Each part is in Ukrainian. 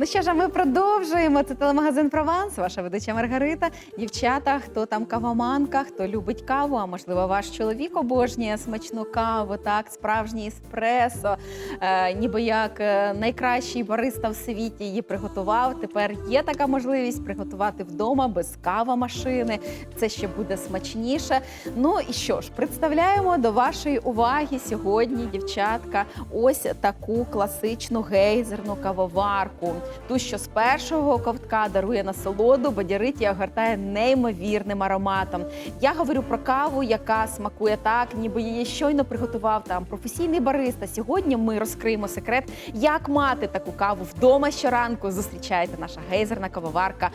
Ну що ж, а ми продовжуємо. Це телемагазин Прованс, ваша ведуча Маргарита. Дівчата, хто там кавоманка, хто любить каву, а можливо, ваш чоловік обожнює смачну каву, так, справжній еспресо, е, ніби як е, найкращий бариста в світі її приготував. Тепер є така можливість приготувати вдома без кавомашини. Це ще буде смачніше. Ну і що ж, представляємо до вашої уваги сьогодні, дівчатка, ось таку класичну гейзерну кавоварку. Ту, що з першого ковтка дарує насолоду, бадярить і огортає неймовірним ароматом. Я говорю про каву, яка смакує так, ніби її щойно приготував там професійний бариста. Сьогодні ми розкриємо секрет, як мати таку каву вдома щоранку. Зустрічаєте наша гейзерна кавоварка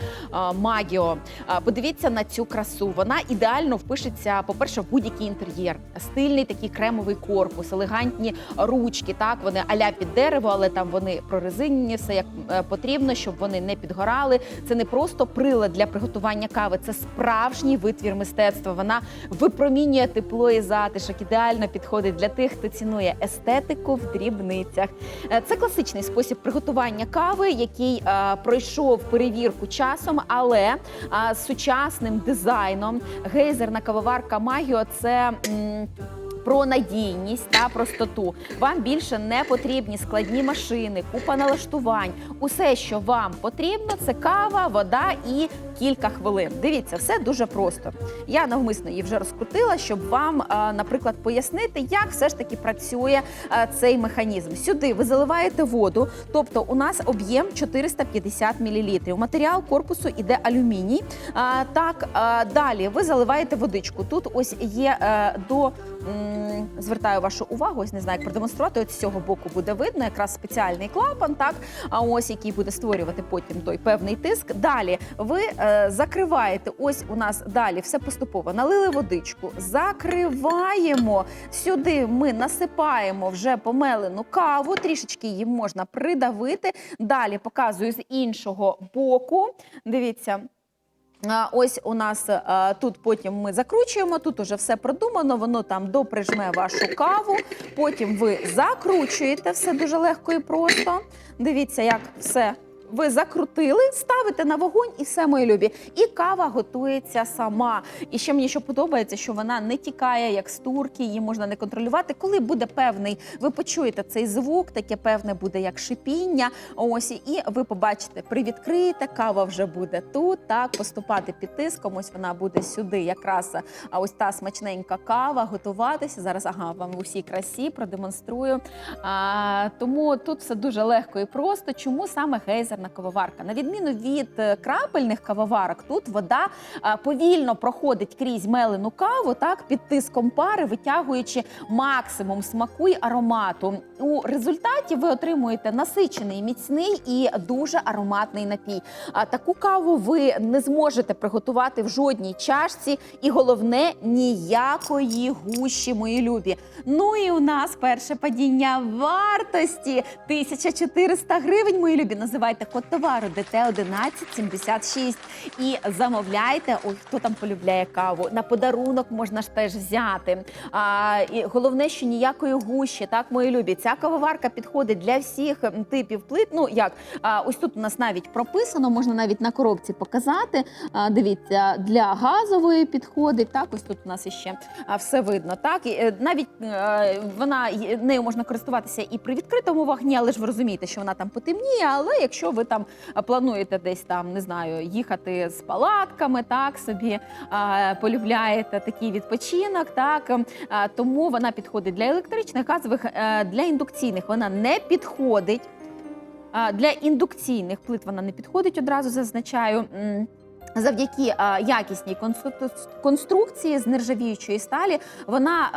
Магіо. Подивіться на цю красу. Вона ідеально впишеться, по-перше, в будь-який інтер'єр. Стильний такий кремовий корпус, елегантні ручки. Так, вони аля під дерево, але там вони прорезинені, все як е, потрібно, щоб вони не підгорали. Це не просто прилад для приготування кави, це справжній витвір мистецтва. Вона випромінює тепло і затишок. Ідеально підходить для тих, хто цінує естетику в дрібницях. Е, Це класичний спосіб приготування кави, який е, пройшов перевірку часом, але е, з сучасним дизайном. Гейзерна кавоварка Магіо це. м, про надійність та простоту. Вам більше не потрібні складні машини, купа налаштувань. Усе, що вам потрібно, це кава, вода і кілька хвилин. Дивіться, все дуже просто. Я навмисно її вже розкрутила, щоб вам, наприклад, пояснити, як все ж таки працює цей механізм. Сюди ви заливаєте воду, тобто у нас об'єм 450 мл. Матеріал корпусу іде алюміній. Так, далі ви заливаєте водичку. Тут ось є е, до. Звертаю вашу увагу, ось не знаю, як продемонструвати. От з цього боку буде видно якраз спеціальний клапан, так а ось який буде створювати потім той певний тиск. Далі ви е, закриваєте. Ось у нас далі все поступово. Налили водичку, закриваємо. Сюди ми насипаємо вже помелену каву. Трішечки її можна придавити. Далі показую з іншого боку. Дивіться. Ось у нас тут потім ми закручуємо, тут уже все продумано, воно там доприжме вашу каву. Потім ви закручуєте все дуже легко і просто. Дивіться, як все. Ви закрутили, ставите на вогонь і все, мої любі. І кава готується сама. І ще мені що подобається, що вона не тікає, як з турки, її можна не контролювати. Коли буде певний, ви почуєте цей звук, таке певне буде як шипіння. Ось і ви побачите, привідкриєте, кава вже буде тут. Так, поступати під тиском. Ось вона буде сюди. Якраз а ось та смачненька кава, готуватися. Зараз ага, вам у всій красі продемонструю. А, тому тут все дуже легко і просто. Чому саме гейзерна кавоварка? На відміну від е, крапельних кавоварок, тут вода повільно проходить крізь мелену каву, так під тиском пари, витягуючи максимум смаку й аромату. У результаті ви отримуєте насичений, міцний і дуже ароматний напій. А таку каву ви не зможете приготувати в жодній чашці, і головне ніякої гущі, мої любі. Ну і у нас перше падіння вартості 1400 гривень, мої любі. Називайте код товару ДТ 1176 і замовляйте. Ой, хто там полюбляє каву. На подарунок можна ж теж взяти. А, і головне, що ніякої гущі, так, мої любі. Ця кавоварка підходить для всіх типів плит. Ну як а, ось тут у нас навіть прописано, можна навіть на коробці показати. А, дивіться, для газової підходить. Так, ось тут у нас іще все видно. Так, і е, навіть е, вона нею можна користуватися і при відкритому вогні, але ж ви розумієте, що вона там потемніє. Але якщо ви там плануєте десь там, не знаю, їхати з палатками, так собі а, полюбляєте такий відпочинок, так ем, а, тому вона підходить для електричних, газових, е, для індукційних вона не підходить. Для індукційних плит вона не підходить, одразу зазначаю. Завдяки а, якісній констру- конструкції з нержавіючої сталі вона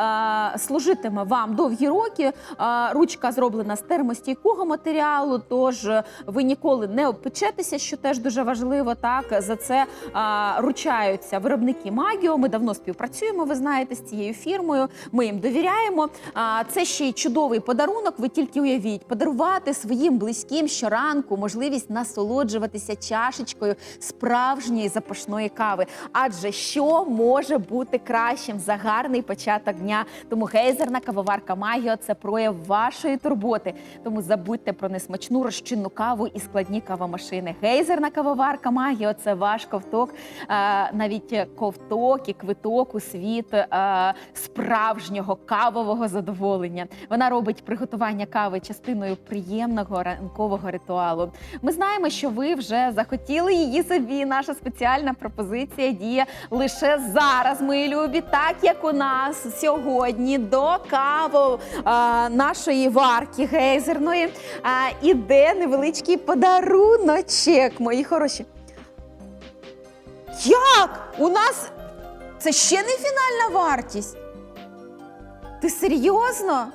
а, служитиме вам довгі роки. А, ручка зроблена з термостійкого матеріалу, тож е, ви ніколи не обпечетеся, що теж дуже важливо. Так за це а, ручаються виробники Магіо. Ми давно співпрацюємо. Ви знаєте, з цією фірмою. Ми їм довіряємо. А, це ще й чудовий подарунок. Ви тільки уявіть, подарувати своїм близьким щоранку можливість насолоджуватися чашечкою справжньої запашної кави. Адже що може бути кращим за гарний початок дня? Тому гейзерна кавоварка Магіо це прояв вашої турботи. Тому забудьте про несмачну розчинну каву і складні кавомашини. Гейзерна кавоварка Магіо це ваш ковток, е, навіть ковток і квиток у світ е, справжнього кавового задоволення. Вона робить приготування кави частиною приємного ранкового ритуалу. Ми знаємо, що ви вже захотіли її собі. Наша спеціальна пропозиція діє лише зараз, мої любі, так як у нас сьогодні до каву а, нашої варки гейзерної а, іде невеличкий подаруночок, мої хороші. Як? У нас це ще не фінальна вартість. Ти серйозно?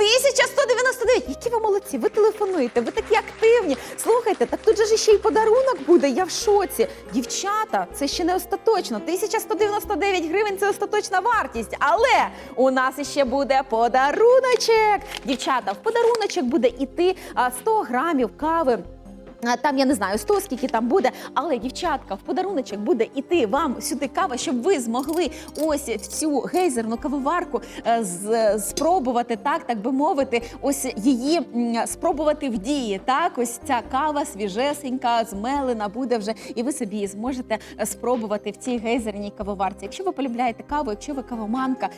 1199! Які ви молодці! Ви телефонуєте, ви такі активні. Слухайте, так тут же ж ще й подарунок буде. Я в шоці. Дівчата, це ще не остаточно. 1199 гривень це остаточна вартість. Але у нас іще буде подаруночек. Дівчата, в подаруночок буде іти а, 100 грамів кави. Там я не знаю 100, скільки там буде, але дівчатка в подаруночок буде іти вам сюди кава, щоб ви змогли ось цю гейзерну кавоварку е, спробувати так, так би мовити, ось її спробувати в дії. Так, ось ця кава свіжесенька, змелена буде вже, і ви собі зможете е, спробувати в цій гейзерній кавоварці. Якщо ви полюбляєте каву, якщо ви кавоманка,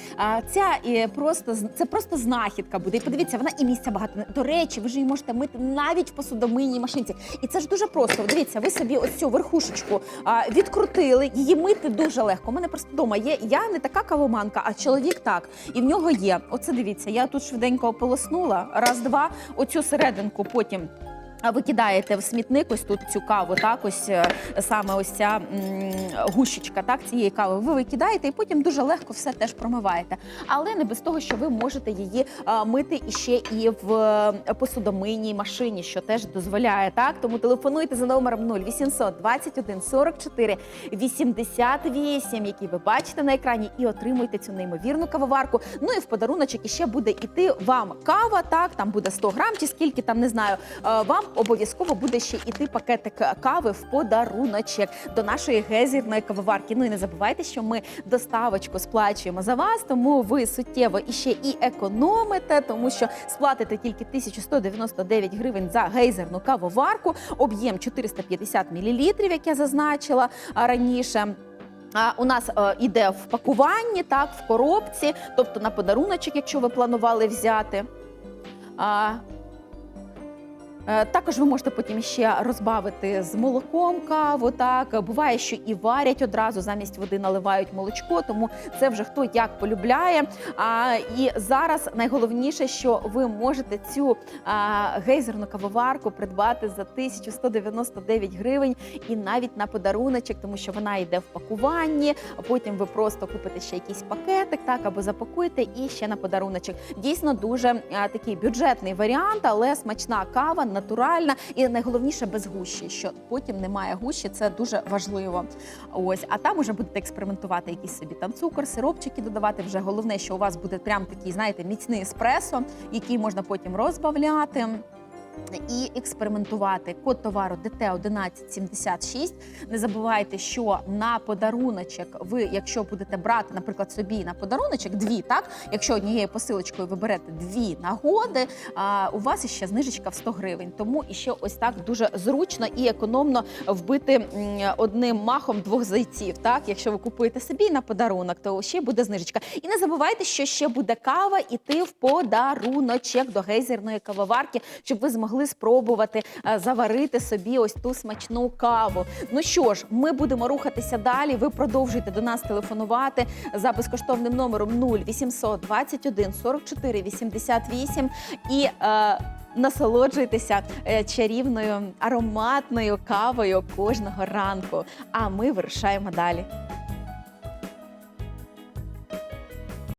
ця е, просто це просто знахідка буде. І подивіться, вона і місця багато. До речі, ви ж її можете мити навіть в посудомийній машинці. І це ж дуже просто. Дивіться, ви собі ось цю верхушечку а, відкрутили, її мити дуже легко. У мене просто вдома є. Я не така кавоманка, а чоловік так. І в нього є. Оце дивіться, я тут швиденько ополоснула. Раз, два, оцю серединку потім. Ви кидаєте в смітник ось тут цю каву, так ось е, саме ось ця гущечка так, цієї кави. Ви викидаєте і потім дуже легко все теж промиваєте. Але не без того, що ви можете її а, мити іще і в е, посудомийній машині, що теж дозволяє. Так тому телефонуйте за номером 0800 21 44 88, який ви бачите на екрані, і отримуйте цю неймовірну кавоварку. Ну і в подаруночок іще буде іти вам кава. Так там буде 100 грам, чи скільки там не знаю. Е, Вам обов'язково буде ще іти пакетик кави в подаруночок до нашої гезірної кавоварки. Ну і не забувайте, що ми доставочку сплачуємо за вас, тому ви суттєво іще і економите, тому що сплатите тільки 1199 гривень за гейзерну кавоварку, об'єм 450 мл, як я зазначила раніше. А у нас е, іде в пакуванні, так, в коробці, тобто на подаруночок, якщо ви планували взяти. А, Також ви можете потім ще розбавити з молоком каву. Так буває, що і варять одразу замість води наливають молочко, тому це вже хто як полюбляє. А і зараз найголовніше, що ви можете цю гейзерну кавоварку придбати за 1199 гривень і навіть на подаруночок, тому що вона йде в пакуванні. Потім ви просто купите ще якийсь пакетик, так або запакуєте і ще на подаруночок. Дійсно дуже такий бюджетний варіант, але смачна кава, натуральна і найголовніше без гущі. Що потім немає гущі, це дуже важливо. Ось, а там уже будете експериментувати якісь собі там цукор, сиропчики додавати. Вже головне, що у вас буде прям такий, знаєте, міцний еспресо, який можна потім розбавляти. І експериментувати код товару ДТ 1176. Не забувайте, що на подаруночок ви, якщо будете брати, наприклад, собі на подаруночок дві, так якщо однією посилочкою ви берете дві нагоди, а, у вас іще знижечка в 100 гривень. Тому іще ось так дуже зручно і економно вбити одним махом двох зайців. Так, якщо ви купуєте собі на подарунок, то ще буде знижечка. І не забувайте, що ще буде кава іти в подаруночок до гейзерної кавоварки, щоб ви змогли спробувати е, заварити собі ось ту смачну каву. Ну що ж, ми будемо рухатися далі. Ви продовжуйте до нас телефонувати за безкоштовним номером 0800 21 44 88 і. Е, Насолоджуйтеся е, чарівною ароматною кавою кожного ранку. А ми вирушаємо далі.